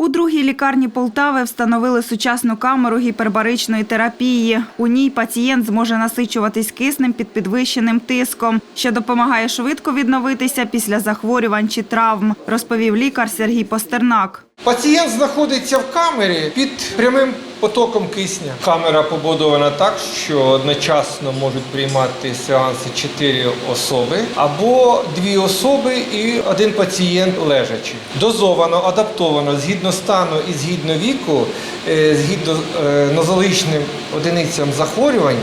У другій лікарні Полтави встановили сучасну камеру гіпербаричної терапії. У ній пацієнт зможе насичуватись киснем під підвищеним тиском, що допомагає швидко відновитися після захворювань чи травм, розповів лікар Сергій Постернак. Пацієнт знаходиться в камері під прямим потоком кисня. Камера побудована так, що одночасно можуть приймати сеанси 4 особи або дві особи і один пацієнт лежачи. Дозовано, адаптовано згідно стану і згідно віку, е, згідно е, нозологічним одиницям захворювань,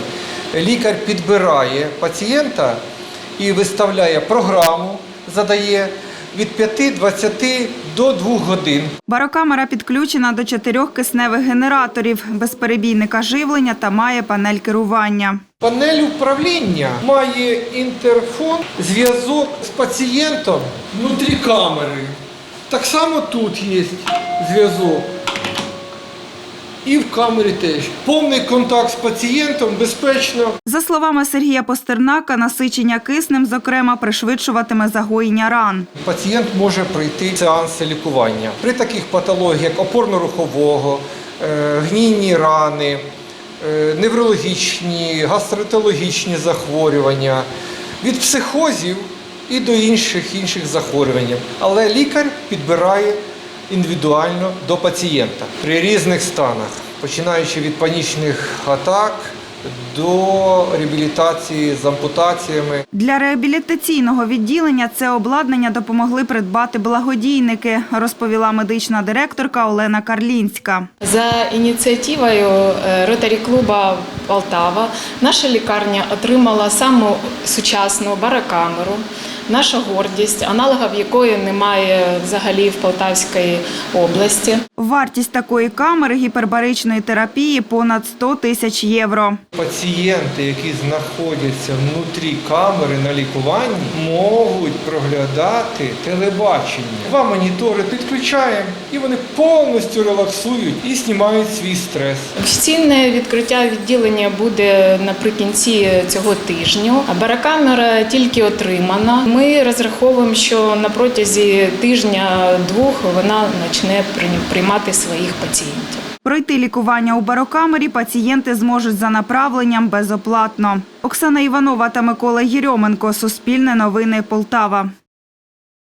лікар підбирає пацієнта і виставляє програму, задає від 5-20 до 2 годин. Барокамера підключена до чотирьох кисневих генераторів, безперебійника живлення та має панель керування. Панель управління має інтерфон, зв'язок з пацієнтом внутрі камери. Так само тут є зв'язок. І в камері теж. Повний контакт з пацієнтом безпечно. За словами Сергія Постернака, насичення киснем, зокрема, пришвидшуватиме загоєння ран. Пацієнт може пройти сеанси лікування. При таких патологіях, як опорно-рухового, е, гнійні рани, е, неврологічні, гастроентерологічні захворювання, від психозів і до інших інших захворювань. Але лікар підбирає індивідуально до пацієнта при різних станах, починаючи від панічних атак до реабілітації з ампутаціями. Для реабілітаційного відділення це обладнання допомогли придбати благодійники, розповіла медична директорка Олена Карлінська. За ініціативою е, Ротарі клуба Полтава наша лікарня отримала саму сучасну барокамеру. Наша гордість, аналогів якої немає взагалі в Полтавській області. Вартість такої камери гіпербаричної терапії понад 100 тисяч євро. Пацієнти, які знаходяться внутрі камери на лікуванні, можуть проглядати телебачення. Два монітори підключаємо і вони повністю релаксують і знімають свій стрес. Офіційне відкриття відділення буде наприкінці цього тижня. А барокамера тільки отримана. Ми розраховуємо, що на протязі тижня-двох вона почне приймати своїх пацієнтів. Пройти лікування у барокамері пацієнти зможуть за направленням безоплатно. Оксана Іванова та Микола Єрьоменко. Суспільне новини Полтава.